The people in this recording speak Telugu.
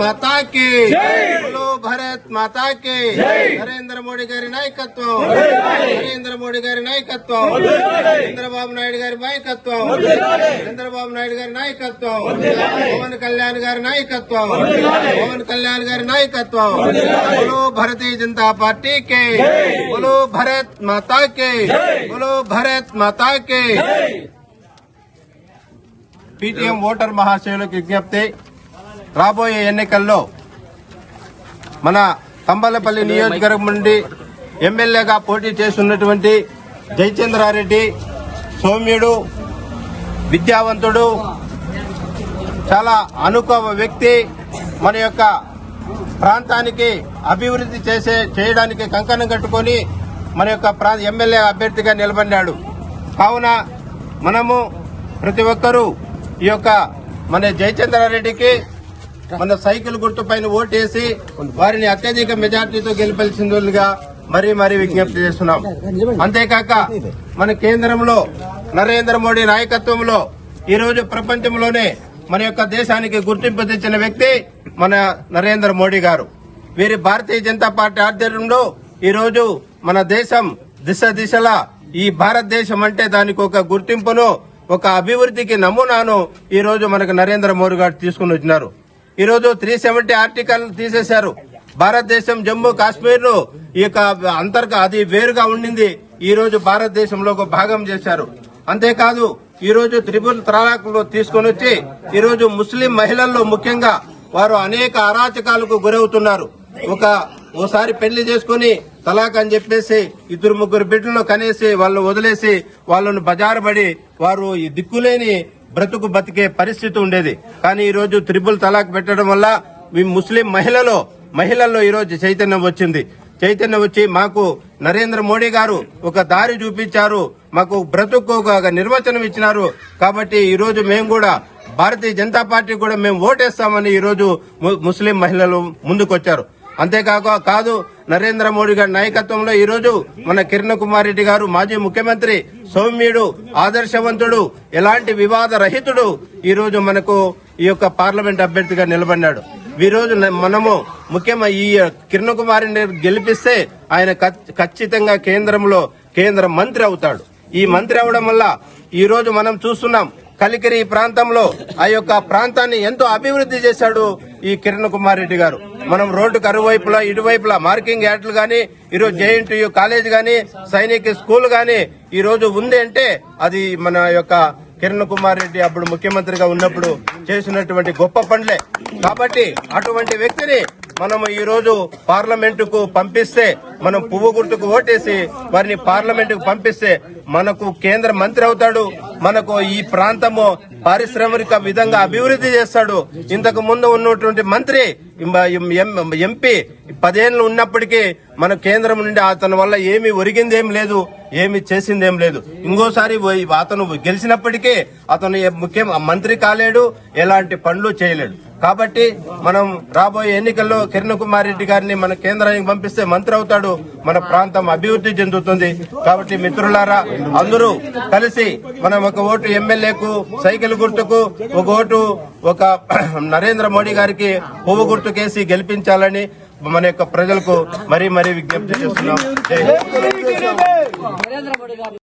మాతా కి బోలో భారత్ మాతా కి నరేంద్ర మోడీ గారి నాయకత్వం నరేంద్ర మోడీ గారి నాయకత్వం చంద్రబాబు నాయుడు గారి నాయకత్వం చంద్రబాబు నాయుడు గారి నాయకత్వం పవన్ కళ్యాణ్ గారి నాయకత్వం పవన్ కళ్యాణ్ గారి నాయకత్వం బోలో భారతీయ జనతా పార్టీ కే బోలో భారత్ మాతా కే బోలో భారత్ మాతా కే పీటీఎం ఓటర్ మహాశయులకు విజ్ఞప్తి రాబోయే ఎన్నికల్లో మన తంబలపల్లి నియోజకవర్గం నుండి ఎమ్మెల్యేగా పోటీ చేస్తున్నటువంటి జయచంద్రారెడ్డి సౌమ్యుడు విద్యావంతుడు చాలా అనుకవ వ్యక్తి మన యొక్క ప్రాంతానికి అభివృద్ధి చేసే చేయడానికి కంకణం కట్టుకొని మన యొక్క ప్రా ఎమ్మెల్యే అభ్యర్థిగా నిలబడినాడు. కావున మనము ప్రతి ఒక్కరూ ఈ యొక్క మన జయచంద్రారెడ్డికి మన సైకిల్ గుర్తు పైన ఓటేసి వారిని అత్యధిక మెజార్టీతో గెలిపించిందిగా మరీ మరీ విజ్ఞప్తి చేస్తున్నాం. అంతేకాక మన కేంద్రంలో నరేంద్ర మోడీ నాయకత్వంలో ఈ రోజు ప్రపంచంలోనే మన యొక్క దేశానికి గుర్తింపు తెచ్చిన వ్యక్తి మన నరేంద్ర మోడీ గారు. వీరి భారతీయ జనతా పార్టీ ఆధ్వర్యంలో ఈ రోజు మన దేశం దిశ దిశలా ఈ భారతదేశం అంటే దానికి ఒక గుర్తింపును ఒక అభివృద్ధికి నమూనాను ఈ రోజు మనకు నరేంద్ర మోడీ గారు తీసుకుని వచ్చినారు. ఈరోజు త్రీ సెవెంటీ ఆర్టికల్ తీసేశారు. భారతదేశం జమ్మూ కాశ్మీర్ను ఈ యొక్క అది వేరుగా ఉండింది. ఈ రోజు భారతదేశంలో ఒక భాగం చేశారు. అంతేకాదు ఈ రోజు త్రిపుల్ తలాక్ తీసుకొని వచ్చి ఈ రోజు ముస్లిం మహిళల్లో ముఖ్యంగా వారు అనేక అరాచకాలకు గురవుతున్నారు. ఒక ఓసారి పెళ్ళి చేసుకుని తలాక్ అని చెప్పేసి ఇద్దరు ముగ్గురు బిడ్డలను కనేసి వాళ్ళు వదిలేసి వాళ్ళను బజారు పడి వారు ఈ దిక్కులేని బ్రతుకు బతికే పరిస్థితి ఉండేది. కానీ ఈరోజు త్రిపుల్ తలాక్ పెట్టడం వల్ల ఈ ముస్లిం మహిళలో మహిళల్లో ఈరోజు చైతన్యం వచ్చింది. చైతన్యం వచ్చి మాకు నరేంద్ర మోడీ గారు ఒక దారి చూపించారు. మాకు బ్రతుకు ఒక నిర్వచనం ఇచ్చినారు. కాబట్టి ఈరోజు మేము కూడా భారతీయ జనతా పార్టీ కూడా మేము ఓటేస్తామని ఈరోజు ము- ముస్లిం మహిళలు ముందుకొచ్చారు. అంతేకాక కాదు నరేంద్ర మోడీ గారి నాయకత్వంలో ఈరోజు మన కిరణ్ కుమార్ రెడ్డి గారు మాజీ ముఖ్యమంత్రి సౌమ్యుడు ఆదర్శవంతుడు ఎలాంటి వివాద రహితుడు ఈరోజు మనకు ఈ యొక్క పార్లమెంట్ అభ్యర్థిగా నిలబడినాడు. ఈరోజు మనము ముఖ్యంగా ఈ కిరణ్ కుమార్ రెడ్డి గెలిపిస్తే ఆయన ఖచ్చితంగా కేంద్రంలో కేంద్ర మంత్రి అవుతాడు. ఈ మంత్రి అవడం వల్ల ఈరోజు మనం చూస్తున్నాం కలికిరి ప్రాంతంలో ఆ యొక్క ప్రాంతాన్ని ఎంతో అభివృద్ధి చేశాడు ఈ కిరణ్ కుమార్ రెడ్డి గారు. మనం రోడ్డుకు అరువైపులా ఇటువైపులా మార్కింగ్ యార్డ్లు గాని ఈరోజు జేఎన్టీయూ కాలేజ్ గాని సైనిక స్కూల్ గాని ఈ రోజు ఉంది అంటే అది మన యొక్క కిరణ్ కుమార్ రెడ్డి అప్పుడు ముఖ్యమంత్రిగా ఉన్నప్పుడు చేసినటువంటి గొప్ప పనులే. కాబట్టి అటువంటి వ్యక్తిని మనం ఈ రోజు పార్లమెంట్కు పంపిస్తే మనం పువ్వు గుర్తుకు ఓటేసి వారిని పార్లమెంట్కు పంపిస్తే మనకు కేంద్ర మంత్రి అవుతాడు. మనకు ఈ ప్రాంతము పారిశ్రామిక విధంగా అభివృద్ధి చేస్తాడు. ఇంతకు ముందు ఉన్నటువంటి మంత్రి ఎం- ఎంపీ పదేళ్ళు ఉన్నప్పటికీ మన కేంద్రం నుండి అతని వల్ల ఏమి ఒరిగిందేం లేదు. ఏమి చేసిందేం లేదు. ఇంకోసారి అతను గెలిచినప్పటికీ అతను ముఖ్య మంత్రి కాలేడు ఎలాంటి పనులు చేయలేడు. కాబట్టి మనం రాబోయే ఎన్నికల్లో కిరణ్ కుమార్ రెడ్డి గారిని మన కేంద్రానికి పంపిస్తే మంత్రి అవుతాడు. మన ప్రాంతం అభివృద్ధి చెందుతుంది. కాబట్టి మిత్రులారా అందరూ కలిసి మనం ఒక ఓటు ఎమ్మెల్యేకు సైకిల్ గుర్తుకు ఒక ఓటు ఒక నరేంద్ర మోడీ గారికి పువ్వు గుర్తుకేసి గెలిపించాలని మన యొక్క ప్రజలకు మరీ మరీ విజ్ఞప్తి చేస్తున్నాం. నరేంద్ర మోడీ గారు